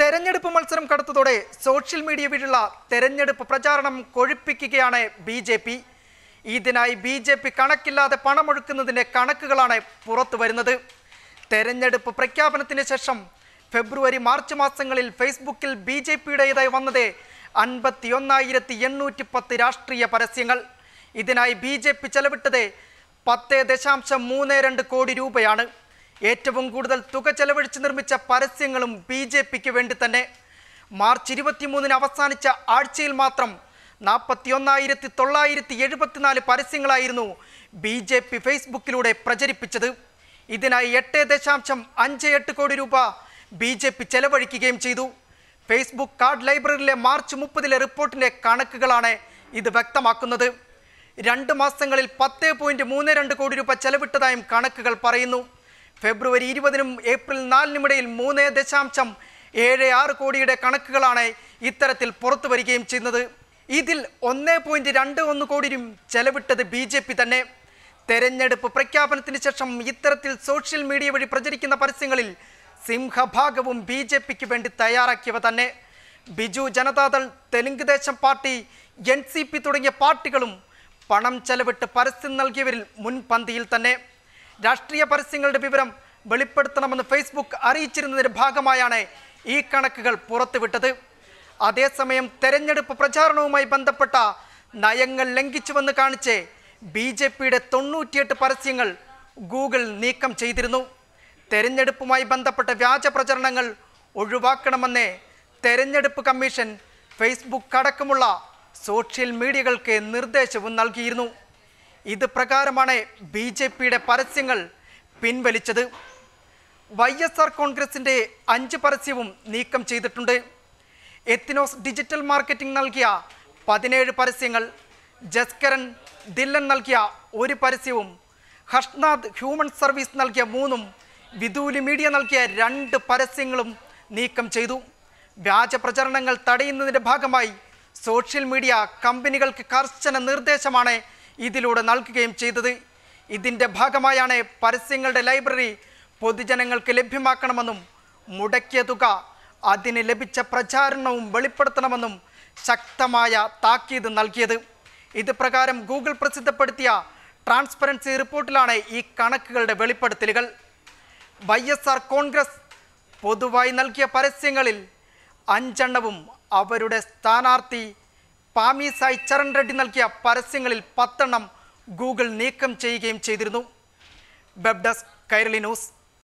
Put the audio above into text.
തെരഞ്ഞെടുപ്പ് മത്സരം കടത്തതോടെ social media വീടുള്ള തെരഞ്ഞെടുപ്പ് പ്രചാരണം കൊഴുപ്പിക്കുകയാണ് ബി ജെ പി. ഇതിനായി ബി ജെ പി കണക്കില്ലാതെ പണമൊഴുക്കുന്നതിന്റെ കണക്കുകളാണ് പുറത്തു വരുന്നത്. തെരഞ്ഞെടുപ്പ് പ്രഖ്യാപനത്തിന് ശേഷം ഫെബ്രുവരി മാർച്ച് മാസങ്ങളിൽ ഫേസ്ബുക്കിൽ ബി ജെ പിയുടേതായി വന്നത് അൻപത്തി ഒന്നായിരത്തി എണ്ണൂറ്റി പത്ത് രാഷ്ട്രീയ പരസ്യങ്ങൾ. ഇതിനായി ബി ജെ പി ചെലവിട്ടത് പത്ത് ദശാംശം മൂന്ന് രണ്ട് കോടി രൂപയാണ്. ഏറ്റവും കൂടുതൽ തുക ചെലവഴിച്ച് നിർമ്മിച്ച പരസ്യങ്ങളും ബി ജെ പിക്ക് വേണ്ടി തന്നെ. മാർച്ച് ഇരുപത്തിമൂന്നിന് അവസാനിച്ച ആഴ്ചയിൽ മാത്രം നാൽപ്പത്തി ഒന്നായിരത്തി തൊള്ളായിരത്തി എഴുപത്തിനാല് പരസ്യങ്ങളായിരുന്നു ബി ജെ പി ഫേസ്ബുക്കിലൂടെ പ്രചരിപ്പിച്ചത്. ഇതിനായി എട്ട് ദശാംശം അഞ്ച് എട്ട് കോടി രൂപ ബി ജെ പി ചെലവഴിക്കുകയും ചെയ്തു. ഫേസ്ബുക്ക് കാർഡ് ലൈബ്രറിയിലെ മാർച്ച് മുപ്പതിലെ റിപ്പോർട്ടിന്റെ കണക്കുകളാണ് ഇത് വ്യക്തമാക്കുന്നത്. രണ്ട് മാസങ്ങളിൽ പത്ത് പോയിന്റ് മൂന്ന് രണ്ട് കോടി രൂപ ചെലവിട്ടതായും കണക്കുകൾ പറയുന്നു. ഫെബ്രുവരി ഇരുപതിനും ഏപ്രിൽ നാലിനുമിടയിൽ മൂന്ന് ദശാംശം ഏഴ് ആറ് കോടിയുടെ കണക്കുകളാണ് ഇത്തരത്തിൽ പുറത്തു വരികയും ചെയ്യുന്നത്. ഇതിൽ ഒന്ന് പോയിന്റ് രണ്ട് ഒന്ന് കോടിയും ചെലവിട്ടത് ബി ജെ പി തന്നെ. തെരഞ്ഞെടുപ്പ് പ്രഖ്യാപനത്തിന് ശേഷം ഇത്തരത്തിൽ സോഷ്യൽ മീഡിയ വഴി പ്രചരിക്കുന്ന പരസ്യങ്ങളിൽ സിംഹഭാഗവും ബി ജെ പിക്ക് വേണ്ടി തയ്യാറാക്കിയവ തന്നെ. ബിജു ജനതാദൾ തെലുങ്ക് ദേശം പാർട്ടി എൻ സി പി തുടങ്ങിയ പാർട്ടികളും പണം ചെലവിട്ട് പരസ്യം നൽകിയവരിൽ മുൻപന്തിയിൽ തന്നെ. രാഷ്ട്രീയ പരസ്യങ്ങളുടെ വിവരം വെളിപ്പെടുത്തണമെന്ന് ഫേസ്ബുക്ക് അറിയിച്ചിരുന്നതിന്റെ ഭാഗമായാണ് ഈ കണക്കുകൾ പുറത്തുവിട്ടത്. അതേസമയം തെരഞ്ഞെടുപ്പ് പ്രചാരണവുമായി ബന്ധപ്പെട്ട നയങ്ങൾ ലംഘിച്ചുവെന്ന് കാണിച്ച് ബി ജെ പിയുടെ തൊണ്ണൂറ്റിയെട്ട് പരസ്യങ്ങൾ ഗൂഗിൾ നീക്കം ചെയ്തിരുന്നു. തെരഞ്ഞെടുപ്പുമായി ബന്ധപ്പെട്ട വ്യാജ പ്രചരണങ്ങൾ ഒഴിവാക്കണമെന്ന് തെരഞ്ഞെടുപ്പ് കമ്മീഷൻ ഫേസ്ബുക്ക് അടക്കമുള്ള സോഷ്യൽ മീഡിയകൾക്ക് നിർദ്ദേശവും നൽകിയിരുന്നു. ഇത് പ്രകാരമാണ് ബി ജെ പിയുടെ പരസ്യങ്ങൾ പിൻവലിച്ചത്. വൈ എസ് ആർ കോൺഗ്രസിന്റെ അഞ്ച് പരസ്യവും നീക്കം ചെയ്തിട്ടുണ്ട്. എത്തിനോസ് ഡിജിറ്റൽ മാർക്കറ്റിംഗ് നൽകിയ പതിനേഴ് പരസ്യങ്ങൾ. ജസ്കരൻ ദില്ലൻ നൽകിയ ഒരു പരസ്യവും. ഹഷ്നാദ് ഹ്യൂമൻ സർവീസ് നൽകിയ മൂന്നും. വിദൂലി മീഡിയ നൽകിയ രണ്ട് പരസ്യങ്ങളും നീക്കം ചെയ്തു. വ്യാജ പ്രചരണങ്ങൾ തടയുന്നതിന്റെ ഭാഗമായി സോഷ്യൽ മീഡിയ കമ്പനികൾക്ക് കർശന നിർദ്ദേശമാണ് ഇതിലൂടെ നൽകുകയും ചെയ്തത്. ഇതിന്റെ ഭാഗമായാണ് പരസ്യങ്ങളുടെ ലൈബ്രറി പൊതുജനങ്ങൾക്ക് ലഭ്യമാക്കണമെന്നും മുടക്കിയ തുക അതിന് ലഭിച്ച പ്രചാരണവും വെളിപ്പെടുത്തണമെന്നും ശക്തമായ താക്കീത് നൽകിയത്. ഇത് പ്രകാരം ഗൂഗിൾ പ്രസിദ്ധപ്പെടുത്തിയ ട്രാൻസ്പെറൻസി റിപ്പോർട്ടിലാണ് ഈ കണക്കുകളുടെ വെളിപ്പെടുത്തലുകൾ. വൈ എസ് ആർ കോൺഗ്രസ് പൊതുവായി നൽകിയ പരസ്യങ്ങളിൽ അഞ്ചെണ്ണവും അവരുടെ സ്ഥാനാർത്ഥി പാമി സായ് ചരൺ റെഡ്ഡി നൽകിയ പരസ്യങ്ങളിൽ പത്തെണ്ണം ഗൂഗിൾ നീക്കം ചെയ്യുകയും ചെയ്തിരുന്നു. Web desk Kairali news.